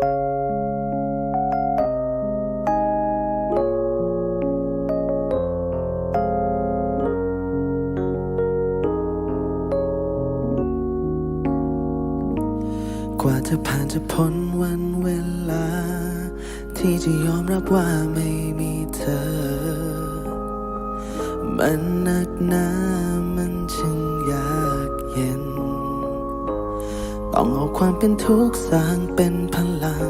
กว่าจะผ่านจะพ้นวันเวลา ที่จะยอมรับว่าไม่มีเธอ มันนักหนา ต้องเอาความเป็นทุกข์สร้างเป็นพลัง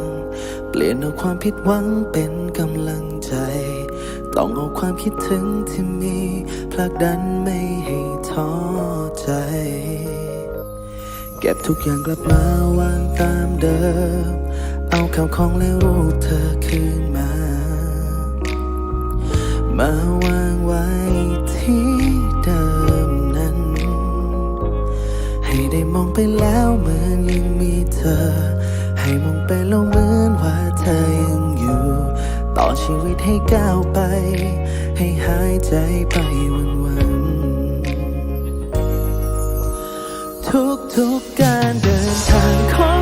เปลี่ยนเอาความผิดหวังเป็นกำลังใจ ต้องเอาความคิดถึงที่มีผลักดันไม่ให้ท้อใจ เก็บทุกอย่างกลับมาวางตามเดิม เอาข่าวของและรูปเธอคืนมา มาวางไว้ที่ มองไปแล้วเหมือนว่าเธอยังอยู่ ต่อชีวิตให้ก้าวไป ให้หายใจไปวันวันทุกๆการเดินทางของ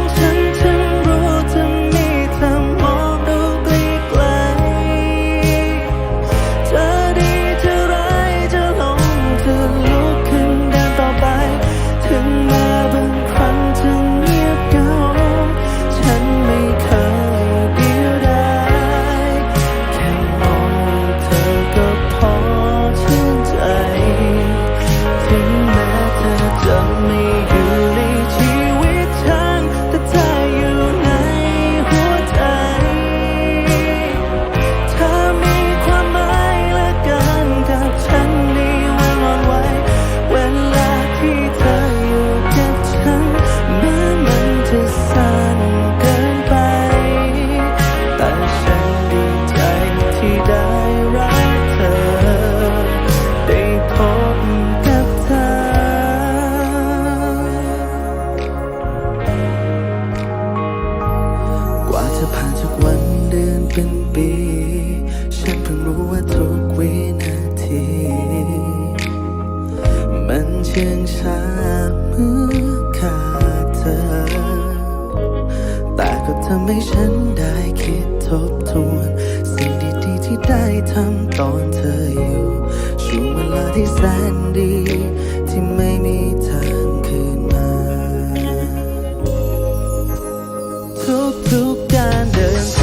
ผ่านจากวันเดือนเป็นปี ฉันเพิ่งรู้ว่าทุกวินาที มันเชื่องช้าเมื่อขาดเธอ แต่ก็ทำให้ฉันได้คิดทบทวน สิ่งดีๆที่ได้ทำตอนเธออยู่ ช่วงเวลาที่แสนดี ที่ไม่มีทางคืนมา ทุกๆก เดิน